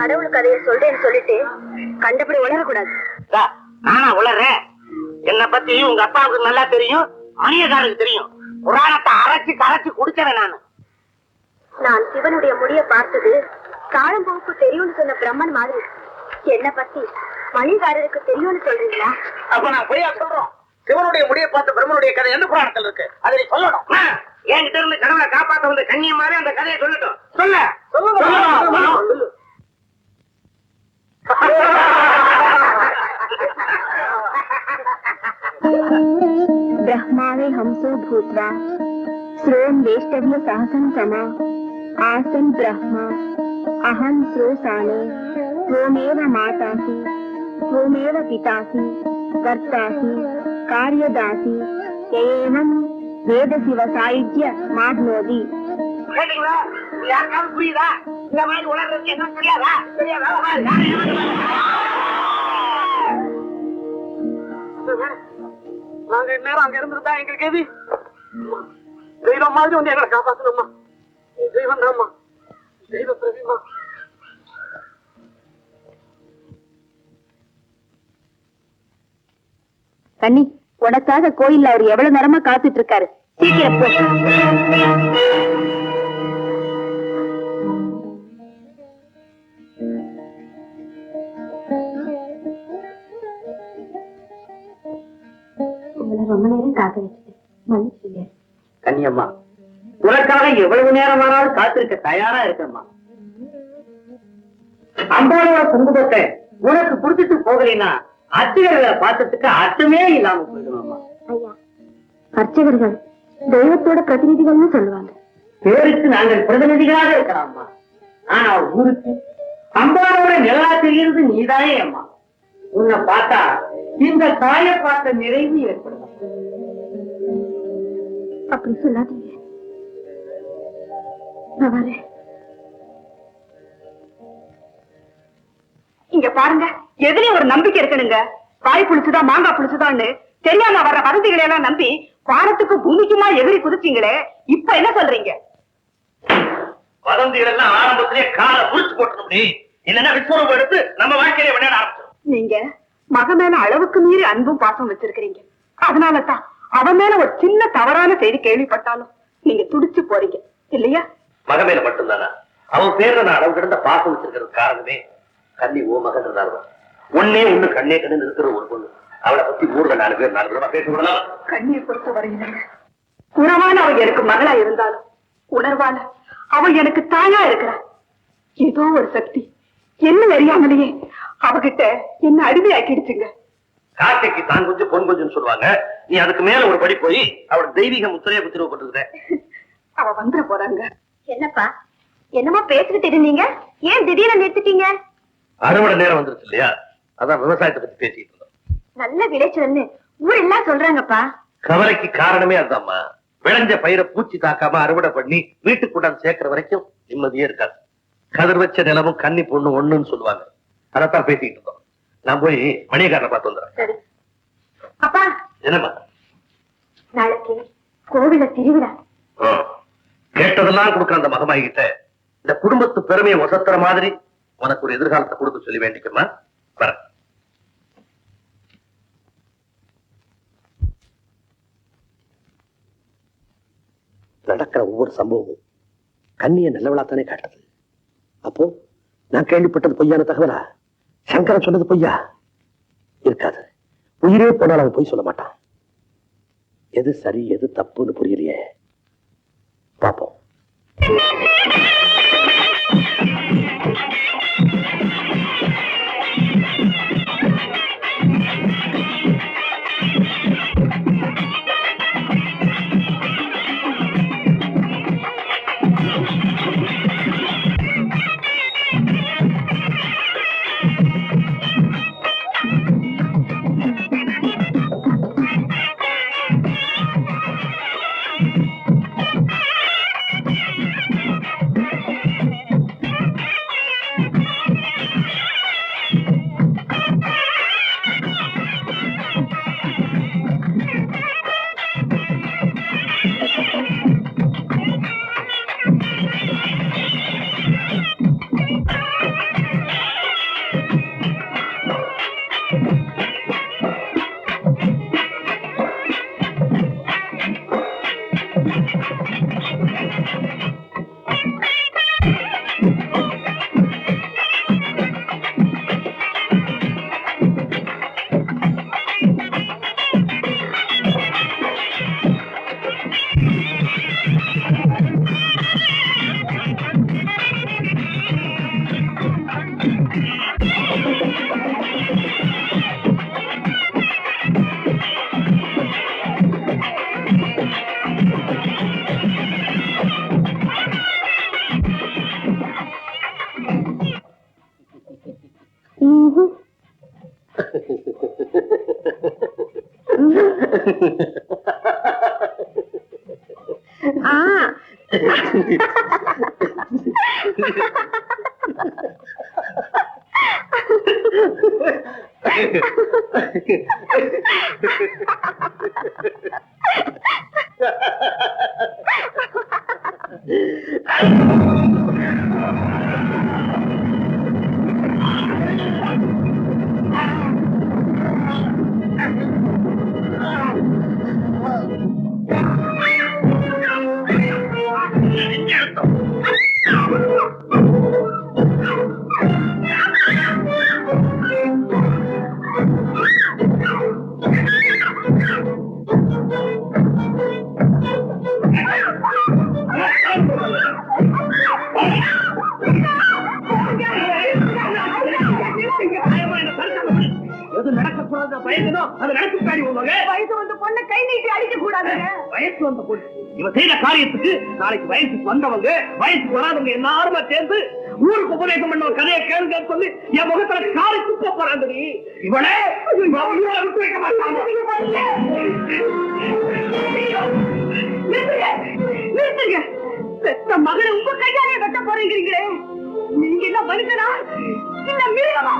கடவுள் கதையை சொல்றேன்னு சொல்லிட்டு கண்டபடி உணரக்கூடாது அக்கா, நானா உளறேன். என்னை பத்தி உங்க அப்பாவுக்கு நல்லா தெரியும் மணியக்காரருக்கு தெரியும். புராணத்தை அரைச்சு கரைச்சு குடிச்சவன் நானு. நான் சிவனுடைய முடிய பார்த்தது காலம்போக்கு தெரியும்னு சொன்ன பிரம்மன் மாதிரி. என்ன பத்தி மணிகாரருக்கு தெரியும்னு சொல்றீங்களா? அப்ப நான் பொய்யா சொல்றோம். சிவனுடைய முடிய பார்த்த பிரம்மனுடைய கதை எந்த புராணத்துல இருக்கு? அதை நீ சொல்லணும். என்கிட்ட இருந்து கடவுளை காப்பாத்த வந்த கண்ணிய மாதிரி அந்த கதையை சொல்லட்டும். சொல்ல. சொல்லணும் ब्रह्मावे हमसो भूत्वा श्रोण वेष्टव्य सहसं समा आसन् ब्रह्मा, अहं श्रोसाने त्वमेव मातासि, त्वमेव पितासि, कर्तासि, कार्यदासि, एवं वेदशिव सायुज्य माप्नोति கேட்டீங்களா? யாருக்காவது புரியுதா? இந்த மாதிரி உணர்றது என்ன தெரியாதா? தெரியாதா? நாங்க இந்நேரம் அங்க இருந்திருந்தா எங்களுக்கு எது? தெய்வம் மாதிரி வந்து எங்களை காப்பாத்தணுமா? நீ தெய்வம் தான்மா. தெய்வ பிரதிமா. கண்ணி உனக்காக கோயில்ல அவர் எவ்வளவு நேரமா காத்துட்டு இருக்காரு? சீக்கிரம் ரொம்ப நேரம் காக்க வச்சுட்டேன் மன்னிச்சுங்க கன்னியம்மா உனக்காக எவ்வளவு நேரமானாலும் காத்திருக்க தயாரா இருக்கம்மா. அம்பாளோட குங்குமத்தை உனக்கு புடிச்சிட்டு போகலைன்னா அத்திகளை பார்த்ததுக்கு அர்த்தமே இல்லாம போயிடுவாம்மா ஐயா அர்ச்சகர்கள் தெய்வத்தோட பிரதிநிதிகள்னு சொல்லுவாங்க. பேருக்கு நாங்கள் பிரதிநிதிகளாக இருக்கிறாம்மா ஆனா ஊருக்கு அம்பாளோட நிலா தெரிகிறது நீதானே அம்மா உன்னை பார்த்தா இந்த தாயை பார்த்த நிறைவு ஏற்படும் அப்படி சொல்லாதீங்க. நான் வரேன். இங்க பாருங்க எதுலயும் ஒரு நம்பிக்கை இருக்கணுங்க. காய் புளிச்சுதா மாங்காய் புளிச்சுதான்னு தெரியாம வர்ற வதந்திகளை எல்லாம் நம்பி வானத்துக்கு பூமிக்குமா எதிரி குதிச்சீங்களே இப்ப என்ன சொல்றீங்க? வதந்திகள் எல்லாம் ஆரம்பத்திலே காலை புடிச்சு போட்டணும் இல்லைன்னா விஸ்வரூபம் எடுத்து நம்ம வாழ்க்கையில விளையாட ஆரம்பிச்சிடும் நீங்க மக மேல அளவுக்கு மீறி அன்பும் பாசம் வச்சிருக்கிறீங்க. அதனாலதான் அவன் மேல ஒரு சின்ன தவறான செய்தி கேள்விப்பட்டாலும் நீங்க துடிச்சு போறீங்க. இல்லையா? மக மேல மட்டும்தானா? அவன் பேர்ல நான் அளவு கிடந்த பாசம் வச்சிருக்கிறது காரணமே கண்ணி ஓ மகன் இருந்தாலும் ஒன்னே ஒண்ணு கண்ணே கண்ணு இருக்கிற ஒரு பொண்ணு. அவளை பத்தி ஊர்ல நாலு பேர் நாலு பேரமா பேச விடலாம். கண்ணியை பொறுத்த வரையிலுங்க. உறவான அவ எனக்கு மகளா இருந்தாலும் உணர்வான அவ எனக்கு தாயா இருக்கிறா ஏதோ ஒரு சக்தி. என்ன அறியாமலேயே அவகிட்ட என்ன அடிமையாக்கிடுச்சுங்க? காக்கைக்கு தான் கொஞ்சம் பொன் கொஞ்சம் சொல்லுவாங்க. நீ அதுக்கு மேல ஒரு படி போய் அவள் தெய்வீக முத்திரையை குத்திரப்பட்டிருக்கிற அவ வந்துட போறாங்க. என்னப்பா? என்னமோ பேசிக்கிட்டு இருந்தீங்க. ஏன் திடீர்னு நிறுத்திட்டீங்க? அறுவடை நேரம் வந்துருச்சு இல்லையா? அதான் விவசாயத்தை பத்தி பேசிட்டு இருந்தோம். நல்ல விளைச்சல்னு ஊரெல்லாம் சொல்றாங்கப்பா. கவலைக்கு காரணமே அதுதாம்மா. விளைஞ்ச பயிரை பூச்சி தாக்காம அறுவடை பண்ணி வீட்டுக்கு கொண்டாந்து சேர்க்கிற வரைக்கும் நிம்மதியே இருக்காது. கதிர் வச்ச நிலமும் கன்னி பொண்ணு ஒண்ணுன்னு சொல்லுவாங்க. அதைத்தான் பேசிட்டு இருந்தோம் நான் போய் மணியக்காரனை பார்த்து வந்துடுறேன். அப்பா! என்னம்மா? நாளைக்கு கோவில திருவிழா. கேட்டதெல்லாம் கொடுக்குற அந்த மகமாயி கிட்ட இந்த குடும்பத்து பெருமையை ஒசத்துற மாதிரி உனக்கு ஒரு எதிர்காலத்தை கொடுக்க சொல்லி வேண்டிக்கமா வர நடக்கிற ஒவ்வொரு சம்பவமும் கண்ணிய நல்லவளாத்தானே காட்டுது. அப்போ நான் கேள்விப்பட்டது பொய்யான தகவலா? சங்கரன் சொன்னது பொய்யா? இருக்காது. உயிரே போனாலும் அவன் பொய் சொல்ல மாட்டான். எது சரி எது தப்புன்னு புரியலையே. பார்ப்போம். めちゃめちゃめちゃめちゃ。எது வயசு வந்த போச்சு இவன் செய்த காரியத்துக்கு நாளைக்கு வயசுக்கு வந்தவங்க வயசுக்கு வராதவங்க எல்லாருமே சேர்ந்து ஊருக்கு உபதேசம் பண்ண ஒரு கதையை கேளுங்க சொல்லி என் முகத்துல காரி துப்ப போறாங்க இவளே விட்டு வைக்க மாட்டாங்க. பெத்த மகனை உங்க கையாலே வெட்ட போறீங்களே நீங்க என்ன மனுஷனா இல்ல மிருகமா?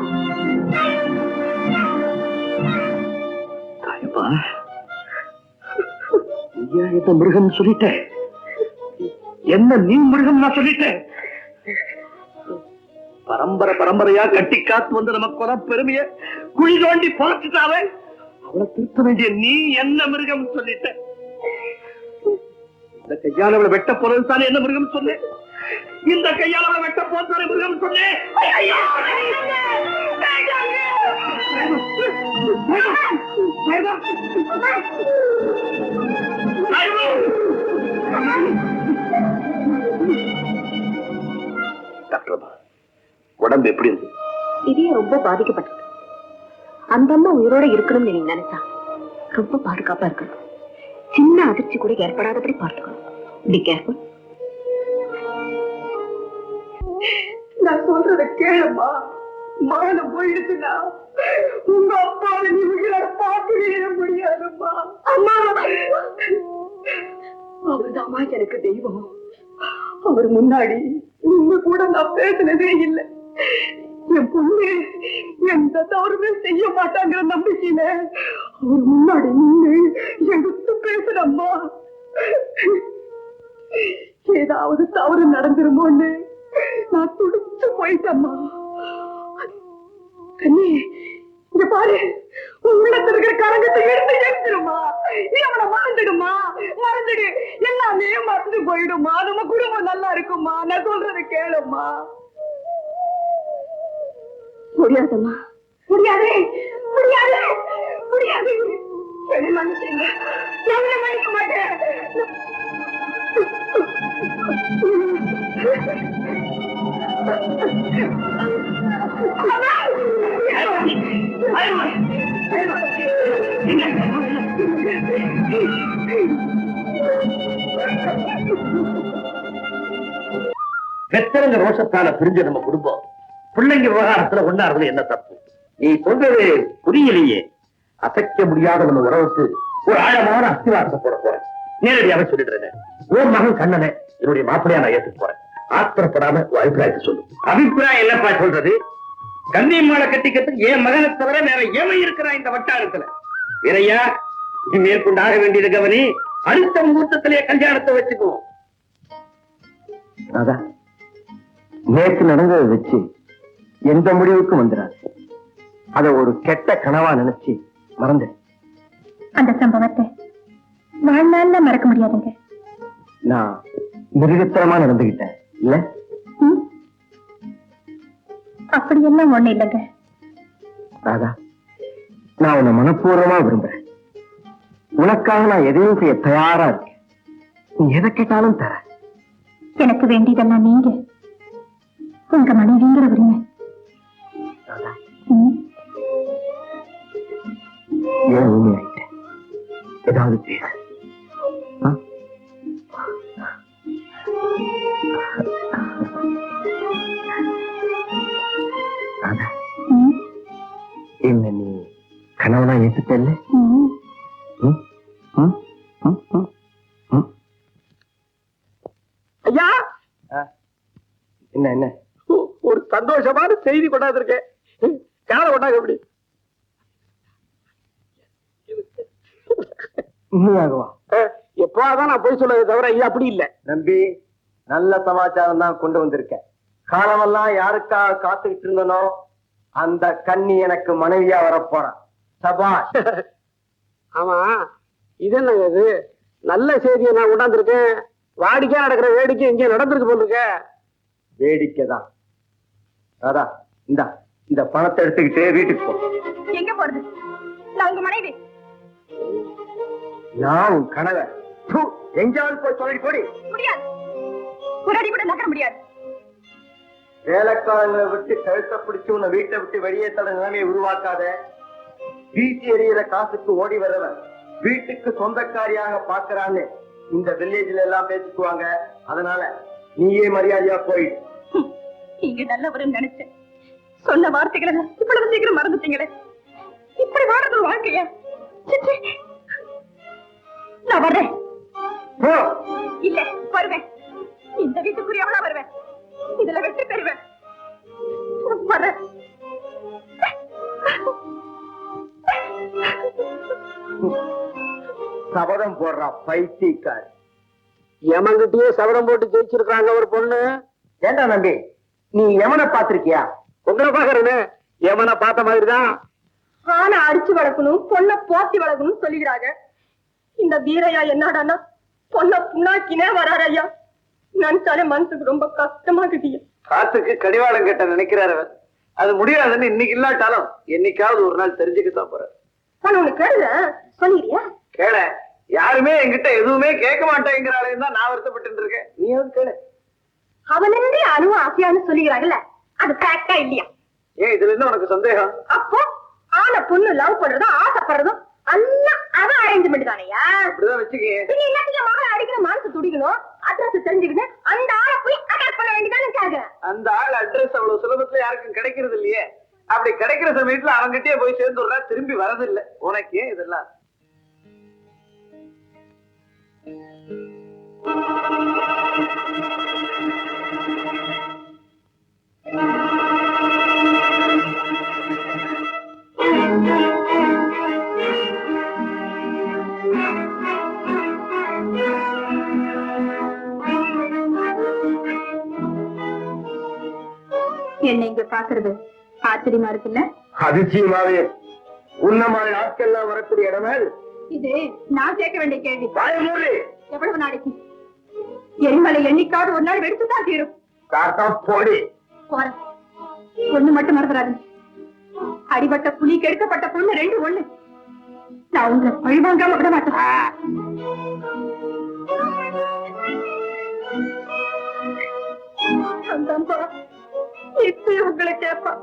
ஐயா என்ன மிருகம் சொல்லிட்ட என்ன நீ மிருகம் நான் சொல்லிட்டேன்? பரம்பரை பரம்பரையா கட்டி காத்து வந்து நமக்கு பெருமைய குழி தோண்டி பொழைச்சிட்டாவே அவளை திருத்த வேண்டிய நீ என்ன மிருகம் சொல்லிட்ட இந்த கையால அவளை வெட்ட போறது தானே என்ன மிருகம் சொல்லு இந்த கையால அவளை வெட்ட போறது மிருகம் சொல்லு ஐயா! டாக்டர் அம்மா, உடம்பு எப்படி இருக்கு? இதயம் ரொம்ப பாதிக்கப்பட்டது. அந்த அம்மா உயிரோட இருக்கணும்னு நீங்க நினைச்சா ரொம்ப பாதுகாப்பா இருக்கணும். சின்ன அதிர்ச்சி கூட ஏற்படாதபடி பார்த்துக்கணும். பி கேர்ஃபுல் நான் சொல்றத கேளுமா? மானம் போயிடுச்சுன்னா உங்க அப்பாவை நீ உயிரோட பார்க்கவே முடியாதும்மா. அம்மா அவர்தாமா எனக்கு தெய்வம். அவர் முன்னாடி உங்க கூட நான் பேசினதே இல்லை. என் பொண்ணு எந்த தவறுமே செய்ய மாட்டாங்கிற நம்பிக்கையில அவர் முன்னாடி நின்று எடுத்து பேசுறம்மா. ஏதாவது தவறு நடந்துருமோன்னு முடியாதம்மா முடியாது. முடியாது. முடியாது. என்ன மன்னிச்சிருங்க. எவனை மன்னிக்க மாட்டேன். பெத்தரங்க ரோஷத்தால பிரிஞ்ச நம்ம குடும்பம். பிள்ளைங்க விவகாரத்துல ஒன்னாருது என்ன தப்பு? நீ சொல்றது புரியலையே. அசைக்க முடியாத ஒரு உறவுக்கு ஒரு ஆழமான அஸ்திவாரத்தை போட போறேன். நேரடியாக சொல்லிடுறேன். உன் மகன் கண்ணனை என்னுடைய மாப்பிளையா நான் ஏத்துக்க போறேன். ஆத்திரப்படாம அபிப்பிராயத்தை சொல்லு. அபிப்பிராயம் என்னப்பா சொல்றது? கண்ணியம்மாளை கட்டிக்கிறதுக்கு என் மகனை தவிர வேற எவன் இருக்கிறா இந்த வட்டாரத்துல? வீரையா நீ மேற்கொண்டு ஆக வேண்டியது கவனி. அடுத்த முகூர்த்தத்திலேயே கல்யாணத்தை வச்சுக்குவோம் நேற்று நடந்ததை வச்சு எந்த முடிவுக்கும் வந்துடாது அத ஒரு கெட்ட கனவா நினைச்சு மறந்து அந்த சம்பவத்தை வாழ்நாள்ல மறக்க முடியாதுங்க. நான் மிருகத்தனமா நடந்துகிட்டேன். இல்ல? ம்? அப்படியெல்லாம் ஒண்ணு இல்லைங்க. ராதா நான் உன்னை மனப்பூர்வமா விரும்புறேன். உனக்காக நான் எதையும் செய்ய தயாரா இருக்கேன். நீ எதை கேட்டாலும் தரேன் எனக்கு வேண்டியதெல்லாம் நீங்க. உங்க மனைவிங்கிற உரிமை. ஏன் ஊமையாயிட்டேன் ஏதாவது பேசு? ராதா. ம்? கனவுனா ஏத்துட்டல்ல. ஐயா! என்ன என்ன? ஒரு சந்தோஷமான செய்தி கொண்டாந்துருக்கேன். காலை கொண்டாங்க எப்படி? உண்மையாகவா? எப்போதான் நான் போய் சொல்லுறதை தவிர ஐயா அப்படி இல்ல. நம்பி நல்ல சமாச்சாரம் தான் கொண்டு வந்திருக்கேன். காலமெல்லாம் யாருக்காக காத்துக்கிட்டு இருந்தனோ அந்த கன்னி எனக்கு மனைவியா வரப்போறான். சபாஷ். ஆமா இது என்னங்க இது? நல்ல செய்தியை நான் கொண்டாந்துருக்கேன். வாடிக்கையா நடக்கிற வேடிக்கை இங்கே நடந்திருக்கு போல் இருக்க. வேடிக்கை தான். அதான் இந்த. இந்த பணத்தை எடுத்துக்கிட்டு வீட்டுக்கு போ. எங்க போறது? நான் உங்க மனைவி. நான் உன் கணவன் ப்பு, எங்கேயாவது போய் சொல்லிட்டு போடி. முடியாது. ஒரு அடி கூட நகர முடியாது. வேலைக்காரங்களை விட்டு கழுத்தை பிடிச்சு உன்னை வீட்டை விட்டு வெளியே தட நிலைமையை உருவாக்காத. வீசி எறிகிற காசுக்கு ஓடி வரவன் வீட்டுக்கு சொந்தக்காரியாக பாக்குறான்னு இந்த வில்லேஜ்ல எல்லாம் பேசிக்குவாங்க. அதனால நீயே மரியாதையா போயிடு. நீங்க நல்லவருன்னு நினைச்சேன். சொன்ன வார்த்தைகளை இவ்வளவு சீக்கிரம் மறந்துட்டீங்களே? இப்படி வாடுறது வாழ்க்கையா. நான் வர்றேன். இல்ல வருவேன். இந்த வீட்டுக்குரியவளா வருவேன். இதுல வெற்றி பெறுவேன். வர்றேன். சபதம் போடுறா பைத்தியக்காரி. எமன்கிட்டயே சவரம் போட்டு ஜெயிச்சிருக்காங்க ஒரு பொண்ணு. ஏண்டா நம்பி? நீ எவனை பாத்திருக்கியா உங்களை பாக்குறேன்னு எமனை பார்த்த மாதிரிதான்? ஆனை அடிச்சு வளர்க்கணும் பொண்ணை போத்தி வளர்க்கணும் சொல்லுகிறாங்க இந்த வீரையா என்னடான்னா பொண்ணை புண்ணாக்கினே வராரு ஐயா. நினைச்சாலே மனசுக்கு ரொம்ப கஷ்டமா இருக்குதுயா காத்துக்கு கடிவாளம் கட்ட நினைக்கிறாரு அவர். அது முடியாதுன்னு இன்னைக்கு இல்லாட்டாலும் என்னைக்காவது ஒரு நாள் தெரிஞ்சுக்கத்தான் போற நான் உனக்கு கேளுங்க சொல்லிடுறியா? கேள. யாருமே என்கிட்ட எதுவுமே கேட்க மாட்டேங்கிறாளே தான் நான் வருத்தப்பட்டு இருக்கேன். நீ கேளு. அவனன்றி அணுவ ஆசையான்னு சொல்லுகிறாங்கல்ல அது கரெக்டா இல்லையா? ஏன் இதுல என்ன உனக்கு சந்தேகம்? அப்போ ஆன பொண்ணு லவ் பண்றதும் ஆசைப்படுறதும் எல்லாம் அவன் அரேஞ்ச்மெண்ட் தானையா? அப்படிதான் வச்சுக்கே பின்ன என்னத்துக்கு மகளை அடிக்கிற மனசு துடிக்கணும் அட்ரஸ் தெரிஞ்சுக்கிட்டு அந்த ஆளை போய் அட்டாக் பண்ண வேண்டியதானே கேக்குறேன். அந்த ஆள் அட்ரஸ் அவ்வளவு சுலபத்துல யாருக்கும் கிடைக்கிறது இல்லையே. அப்படி கிடைக்கிற சமயத்துல அவன்கிட்டயே போய் சேர்ந்துடுறா திரும்பி வரதில்லை உனக்கு ஏன் இதெல்லாம்? என்ன இங்க பாக்குறது? ஆச்சரியமா இருக்குல்ல? அதிசயமாவே. உன்ன மாதிரி ஆட்கள்லாம் வரக்கூடிய இடமே இது நான் கேட்க வேண்டிய கேள்வி. எவ்வளவு நாளைக்கு? எரிமலை என்னைக்காவது ஒரு நாள் வெடிச்சுதான் தீரும். போடி. ஒண்ணு மட்டும் மறந்துடாது. அடிபட்ட புலி கெடுக்கப்பட்ட பொண்ணு ரெண்டு ஒண்ணு. நான் உங்களை பழிவாங்காம விட மாட்டேன். அந்த இப்படி உங்களை கேட்பான்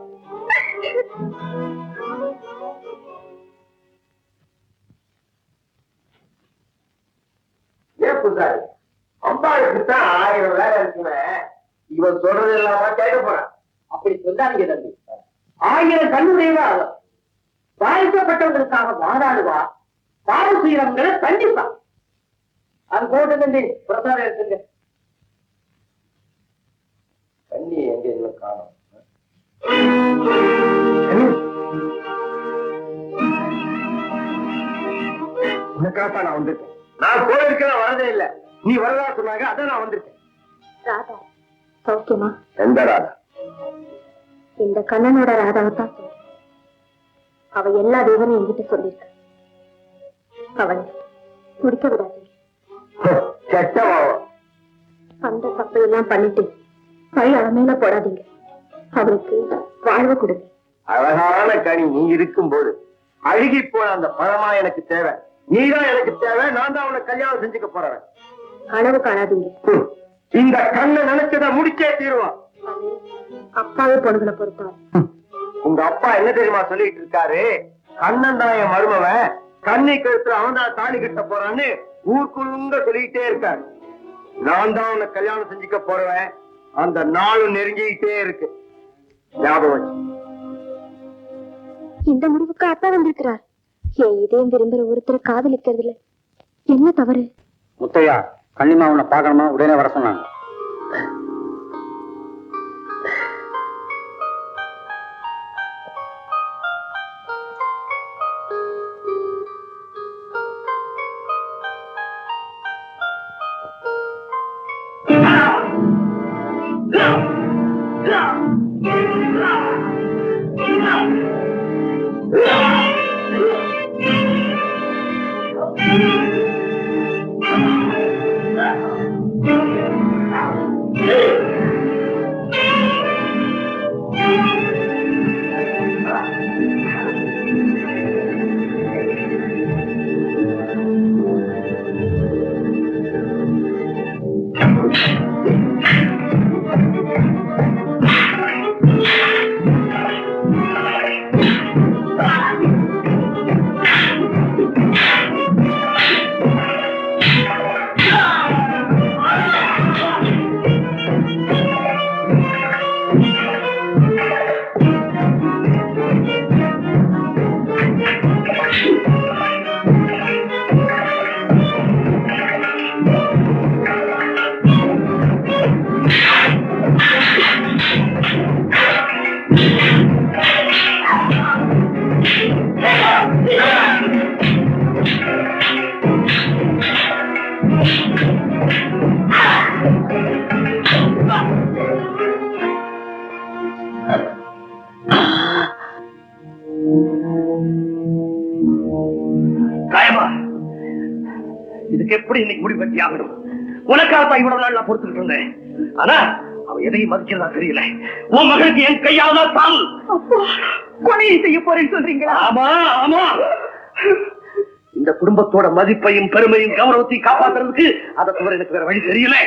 ஏன் புதுசாரி அம்பாளுக்கு தான் ஆயிரம் வேலை இருக்குமே. இவன் சொல்றது இல்லாம கேட்க போறான். அப்படி சொல்லாதீங்க தம்பி. ஆயிரம் கண்ணுடையவா பாதிக்கப்பட்டவர்களுக்காக வாதாடுவா பாவம் செய்யறவங்களை கண்டிப்பா. அது போட்டு தம்பி பிரசாரம் எடுத்துங்க. கண்ணி எங்க இன்னும் காணும். உனக்காக நான் வந்திருக்கேன். நான் கோயிலுக்கு நான் வரதே இல்ல. நீ வரதா சொன்னாங்க அதான் நான் வந்திருக்கேன். ராதா சௌக்கியமா? எந்த ராதா? இந்த கண்ணனோட ராதாவை தான் அவ எல்லா விவரம் என்கிட்ட சொல்லியிருக்க. அவளை துடிக்க விடாதீங்க. அந்த தப்பையெல்லாம் பண்ணிட்டு பழி அவ மேல போடாதீங்க. அவளுக்கு வாழ்வு கொடுங்க. அழகான கனி நீ இருக்கும்போது அழுகி போன அந்த பழமா எனக்கு தேவை. நீதான் எனக்கு தேவை நான் தான் உனக்கு கல்யாணம் செஞ்சுக்க போறேன் கனவு காணாதீங்க. இந்த கண்ணை நினைச்சத முடிச்சே தீருவான். அப்பாவே பொண்ணுகளை ஹம். உங்க அப்பா என்ன தெரியுமா சொல்லிட்டு இருக்காரு? கண்ணன் தான் என் மருமவன். கண்ணி கழுத்துல அவன் தான் தாலி கட்ட போறான்னு ஊருக்குள்ள சொல்லிக்கிட்டே இருக்காரு. நான் தான் உன்னை கல்யாணம் செஞ்சுக்க போறவன். அந்த நாளும் நெருங்கிக்கிட்டே இருக்கு. ஞாபகம் இந்த முடிவுக்கு அப்பா வந்திருக்கிறார். என் இதயம் விரும்புற ஒருத்தரை காதலிக்கிறதுல என்ன தவறு? முத்தையா கண்ணிமா உன்னை பார்க்கணுமா? உடனே வர சொன்னாங்க. எப்படி இன்னைக்கு முடிவெட்டி ஆகணும்? உனக்காக தான் இவ்வளவு நாள் நான் பொறுத்துக்கிட்டு இருந்தேன். ஆனா அவ எதையும் மதிக்கிறதா தெரியல. உன் மகளுக்கு என் கையால் தான் கொலையை செய்ய போறேன்னு சொல்றீங்களா? ஆமா ஆமா. இந்த குடும்பத்தோட மதிப்பையும் பெருமையும் கௌரவத்தையும் காப்பாத்துறதுக்கு அதை தவிர எனக்கு வேற வழி தெரியல.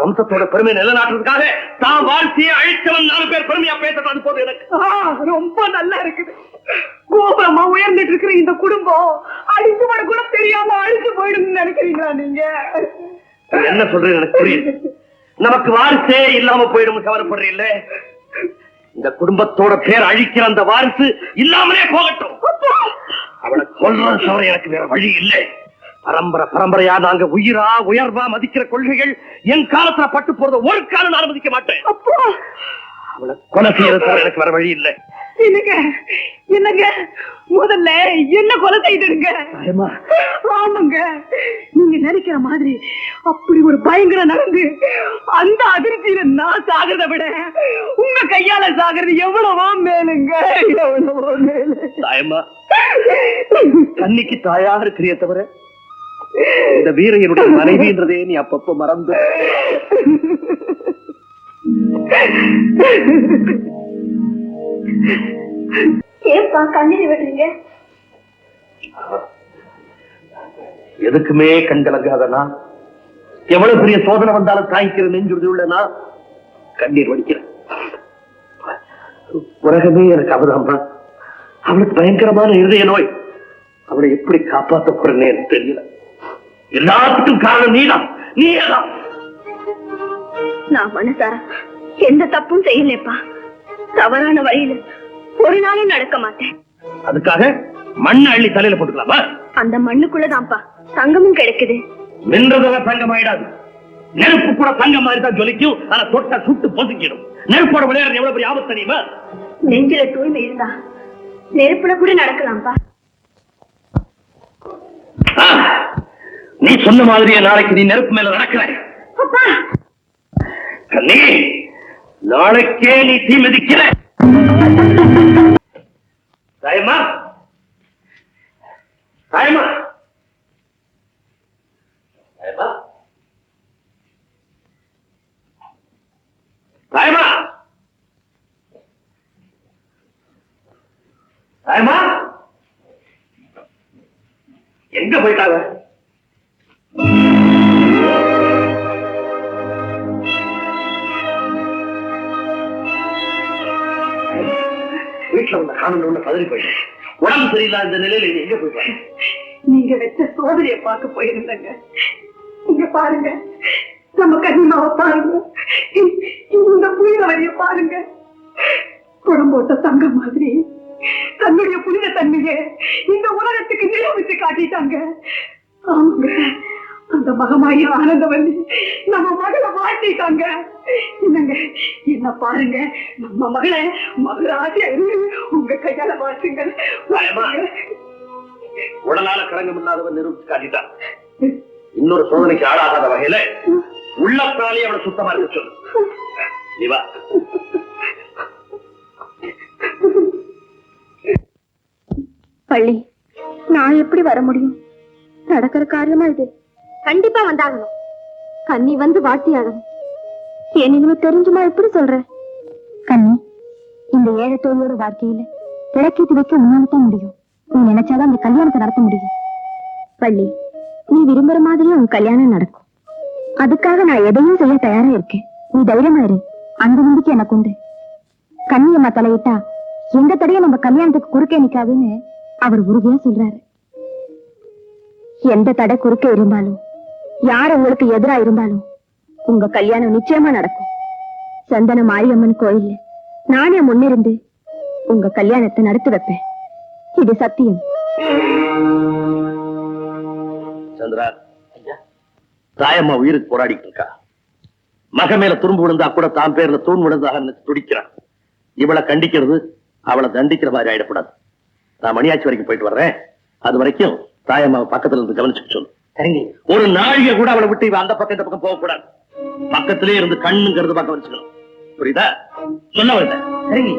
வம்சத்தோட பெருமை நிலைநாட்டுறதுக்காக தான் வாழ்க்கையை அழிச்சவன் நாலு பேர் பெருமையா பேசுறது போது எனக்கு. ரொம்ப நல்லா இருக்குது. கோபுரமா உயர்ந்துட்டு இருக்கிற இந்த குடும்பம் அழிச்சு வர கூட தெரியாம அழிச்சு போயிடும்னு நினைக்கிறீங்களா நீங்க? என்ன சொல்றது எனக்கு புரியுது. நமக்கு வாரிசே இல்லாம போயிடும் கவலைப்படுறீல்ல? இந்த குடும்பத்தோட பேர் அழிக்கிற அந்த வாரிசு இல்லாமலே போகட்டும். அவளை கொல்றது தவிர எனக்கு வேற வழி இல்லை. பரம்பரை பரம்பரையா நாங்க உயிரா உயர்வா மதிக்கிற கொள்கைகள் என் காலத்துல பட்டு போறத ஒரு காலம் நான் அனுமதிக்க மாட்டேன். அவளை கொலை செய்யறது எனக்கு வேற வழி இல்லை. என்னங்க? என்னங்க? முதல்ல என்ன கொலை செய்திடுங்க? தாயம்மா. ஆமாங்க. நீங்க நினைக்கிற மாதிரி அப்படி ஒரு பயங்கரம் நடந்து அந்த அதிர்ச்சியில நான் சாகிறத விட உங்க கையால சாகிறது எவ்வளவோ மேலுங்க. எவ்வளவோ மேலு. தாயம்மா கன்னிக்கு தாயா இருக்கிறிய தவிர இந்த வீரையனுடைய மனைவின்றதே நீ அப்பப்ப மறந்து. ஏப்பா கண்ணீர் விடுறீங்க? எதுக்குமே கண்கலங்காதனா எவ்வளவு பெரிய சோதனை வந்தாலும் தாய்க்கிற நெஞ்சுறுதி உள்ளனா கண்ணீர் வடிக்கிறேன். உலகமே எனக்கு அவதாம்மா. அவளுக்கு பயங்கரமான இருதய நோய். அவளை எப்படி காப்பாத்த போறேன்னு எனக்கு தெரியல. எல்லாத்துக்கும் காரணம் நீதான். நீதான் நான் மனசார எந்த தப்பும் செய்யலப்பா. தவறான வழியில ஒரு நாளும் நடக்க மாட்டேன். அதுக்காக மண்ணை அள்ளி தலையில போட்டுக்கலாமா அந்த மண்ணுக்குள்ளதான்ப்பா தங்கமும் கிடைக்குது. நின்றதெல்லாம் தங்கம் ஆயிடாது. நெருப்பு கூட தங்கம் மாதிரி தான் ஜொலிக்கும். ஆனா தொட்டா சுட்டு பொசுக்கிடும். நெருப்போட விளையாடுறது எவ்வளவு பெரிய ஆபத்து தெரியுமா? நெஞ்சில தூய்மை இருந்தா நெருப்புல கூட நடக்கலாம்ப்பா. நீ சொன்ன மாதிரியே நாளைக்கு நீ நெருப்பு மேல நடக்கிற அப்பா! கண்ணி நாளைக்கே நீ தீ மிதிக்கிற. தாயம்மா. தாயம்மா. தாயம்மா. தாயம்மா. தாயம்மா. எங்க போயிட்டாங்க? வீட்டுல உள்ள பதறி போயிட்டேன். உடம்பு சரியில்லாத இந்த நிலையில நீ எங்க போயிட்டாங்க நீங்க வச்ச சோதனையை பார்க்க போயிருந்தங்க. நீங்க பாருங்க. நம்ம கண்ணிமாவை பாருங்க. இந்த புயல வழிய பாருங்க. குடம் தங்கம் தங்க மாதிரி தன்னுடைய புனித தன்மையை இந்த உலகத்துக்கு நிரூபித்து காட்டிட்டாங்க. ஆமாங்க. அந்த மகமாயி ஆனந்தவல்லி நம்ம மகளை வாழ்த்திட்டாங்க என்னங்க என்ன பாருங்க நம்ம மகளை இருந்து உங்க கையால வாழ்த்துங்க உடலால களங்கம் இல்லாதவன் நிரூபிச்சு காட்டிட்டான். இன்னொரு சோதனைக்கு ஆளாகாத வகையில உள்ளத்தாலே அவனை சுத்தமா இருக்க சொல்லு. நீ வா. பள்ளி நான் எப்படி வர முடியும்? நடக்கிற காரியமா இது? கண்டிப்பா வந்தாகணும். கண்ணி வந்து வாட்டியாகணும் என் தெரிஞ்சுமா எப்படி சொல்ற கண்ணி இந்த ஏழை தோழியோட வாழ்க்கையில விளக்கேத்தி வைக்க உன்னாலதான் முடியும். நீ நினைச்சாதான் அந்த கல்யாணத்தை நடத்த முடியும். பள்ளி நீ விரும்புற மாதிரியே உன் கல்யாணம் நடக்கும். அதுக்காக நான் எதையும் செய்ய தயாரா இருக்கேன். நீ தைரியமா இரு. அந்த நம்பிக்கை எனக்கு உண்டு. கண்ணியம்மா தலையிட்டா எந்த தடையும் நம்ம கல்யாணத்துக்கு குறுக்கே நிக்காதுன்னு அவர் உறுதியா சொல்றாரு. எந்த தடை குறுக்கே இருந்தாலும் யார் உங்களுக்கு எதிரா இருந்தாலும் உங்க கல்யாணம் நிச்சயமா நடக்கும். சந்தன மாரியம்மன் கோயில் நானே முன்னிருந்து உங்க கல்யாணத்தை நடத்தி வைப்பேன். இது சத்தியம். சந்திரா தாயம்மா உயிருக்கு போராடிட்டு இருக்கா? மக மேல துரும்பு விழுந்தா கூட தான் பேர்ல தூண் விழுந்தாக துடிக்கிறான். இவளை கண்டிக்கிறது அவளை தண்டிக்கிற மாதிரி ஆயிடக்கூடாது. நான் மணியாச்சி வரைக்கும் போயிட்டு வர்றேன். அது வரைக்கும் தாயம்மாவை பக்கத்துல இருந்து கவனிச்சுக்க சொல்லு. சரிங்க ஒரு நாழிகை கூட அவளை விட்டு இவன் அந்த பக்கம் இந்த பக்கம் போகக்கூடாது பக்கத்திலே இருந்து கண்ணுங்கிறது பக்கம் வச்சுக்கணும். புரியுதா? சொல்ல வருங்க சரிங்க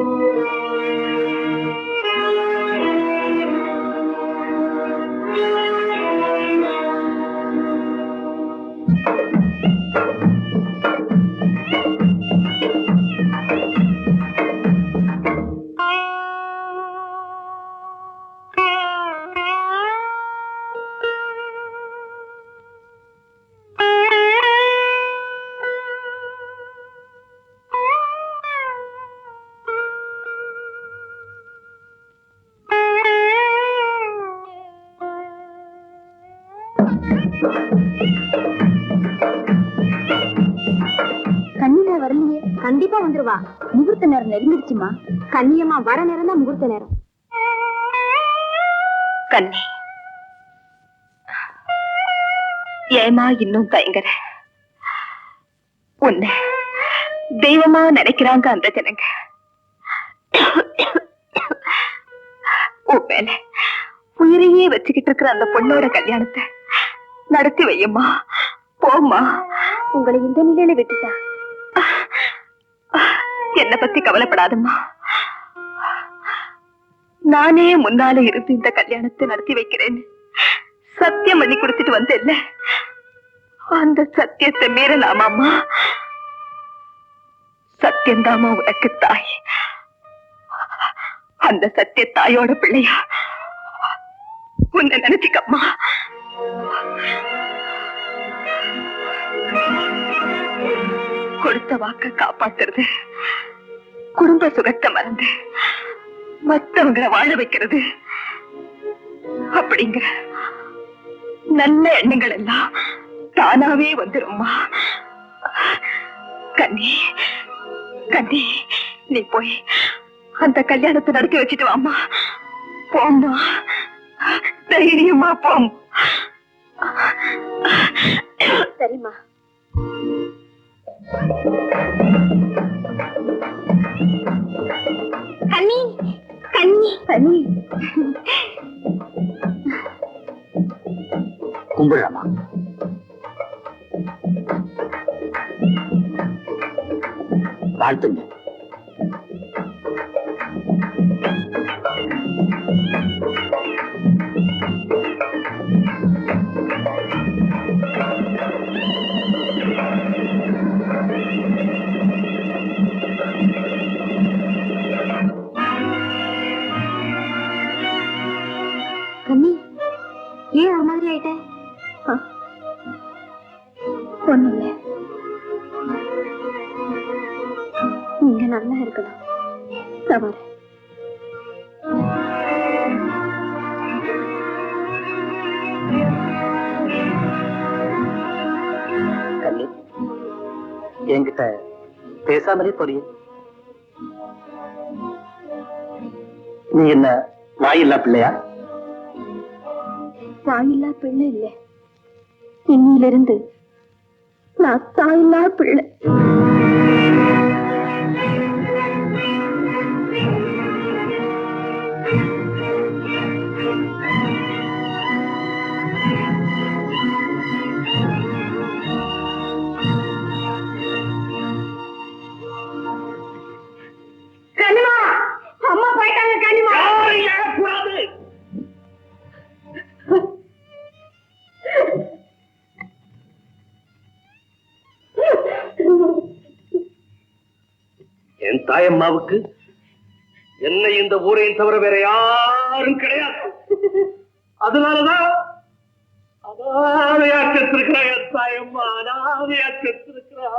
நேரம் நெருங்கிடுச்சுமா? கண்ணியம்மா வர நேரம் தான் முகூர்த்த நேரம். கண்ணி. ஏமா இன்னும் தயங்குற உன்னை தெய்வமா நினைக்கிறாங்க அந்த ஜனங்க. உன் மேல உயிரையே வச்சுக்கிட்டு இருக்கிற அந்த பொண்ணோட கல்யாணத்தை நடத்தி வையம்மா. போம்மா. உங்களை இந்த நிலையில விட்டுட்டா? என்ன பத்தி கவலைப்படாதம்மா. நானே முன்னாலே இருந்து இந்த கல்யாணத்தை நடத்தி வைக்கிறேன். சத்தியம் பண்ணி கொடுத்துட்டு வந்தேன்ல. அந்த சத்தியத்தை மீறலாமாம்மா? சத்தியந்தாமா உனக்கு தாய். அந்த சத்திய தாயோட பிள்ளையா? உன்னை நினைச்சுக்கம்மா. கொடுத்த வாக்க காப்பாத்துறது. குடும்ப சுகத்தை மறந்து மத்தவங்களை வாழ வைக்கிறது. அப்படிங்கிற நல்ல எண்ணங்கள் எல்லாம் தானாவே வந்துரும்மா. கண்ணி கண்ணி நீ போய் அந்த கல்யாணத்தை நடத்தி வச்சுட்டு வாமா போம்மா. தைரியமா போம். சரிம்மா. கண்ணி கண்ணி கும்பிடலாமா வாழ்த்துங்க Thank you. பேசாமலே போறிய நீ என்ன வாயில்லா பிள்ளையா? தாயில்லா பிள்ளை இல்ல. இன்னிலிருந்து நான் தாயில்லா பிள்ளை. தாயம்மாவுக்கு என்னை இந்த ஊரையும் தவிர வேற யாரும் கிடையாது. அதனாலதான் அனாதையா செத்திருக்கிறா என் தாயம்மா அனாதையா செத்திருக்கிறா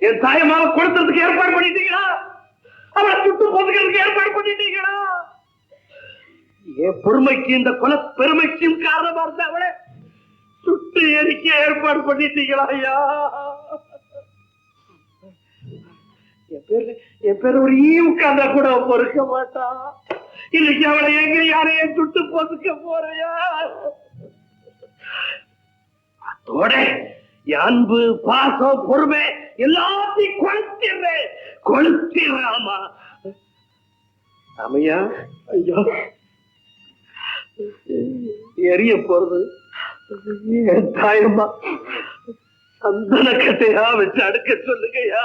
என் தாயம்மாவை கொடுத்ததுக்கு ஏற்பாடு பண்ணிட்டீங்களா? அவளை சுட்டு போதுக்கிறதுக்கு ஏற்பாடு பண்ணிட்டீங்களா? என் பொறுமைக்கு இந்த குல பெருமைக்கும் காரணமா இருந்த அவளை சுட்டு எரிக்க ஏற்பாடு பண்ணிட்டீங்களா ஐயா? என் என் பேர் ஒரு ஈ உட்கார்ந்தா கூட பொறுக்க மாட்டா இன்னைக்கு அவளை எங்க யாரையும் சுட்டு பொதுக்க போறையா? அத்தோட அன்பு பாசம் பொறுமை எல்லாத்தையும் கொளுத்திடுறேன். கொளுத்திடுறாமா? அமையா ஐயா. எரிய போறது. தாயம்மா. சந்தன கட்டையா வச்சு அடுக்க சொல்லுங்கய்யா